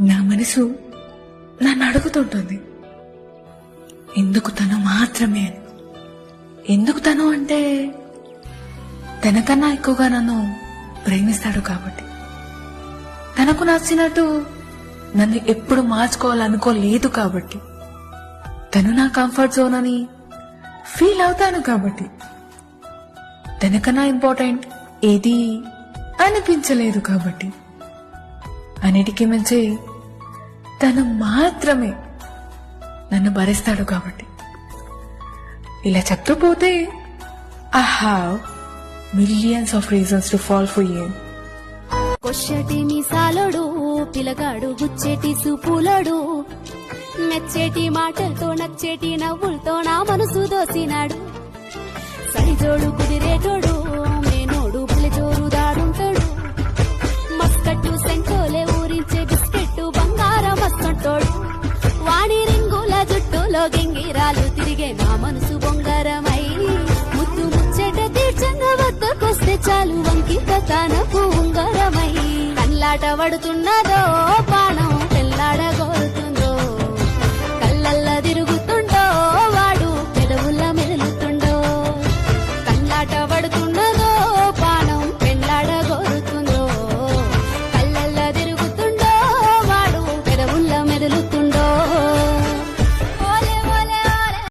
నా మనసు నన్ను అడుగుతుంటుంది. ఎందుకు తను మాత్రమే అని. ఎందుకు తను అంటే తనకన్నా ఎక్కువగా నన్ను ప్రేమిస్తాడు కాబట్టి. తనకు నచ్చినట్టు నన్ను ఎప్పుడు మార్చుకోవాలనుకోలేదు కాబట్టి. తను నా కంఫర్ట్ జోన్ అని ఫీల్ అవుతాను కాబట్టి. తనకన్నా ఇంపార్టెంట్ ఏది అనిపించలేదు కాబట్టి. అన్నిటికీ మించి తను మాత్రమే నన్ను భరిస్తాడు కాబట్టి. ఇలా చెప్తూ పోతే I have millions of reasons to fall for you కొచ్చటి సాలడు పిలగాడు గుచ్చేటి సూపులోడు మెచ్చేటి మాటలతో నచ్చేటి నవ్వులతో నా మనసు దోసినాడు. సరిజోడు కుదిరేటోడు గింగిరాలు తిరిగే నా మనసు బొంగరమై. ముద్దు ముచ్చట తీర్చంగా వద్దకొస్తే చాలు వంకిత తనకు ఉంగరమై. కన్లాట పడుతున్నదో పానం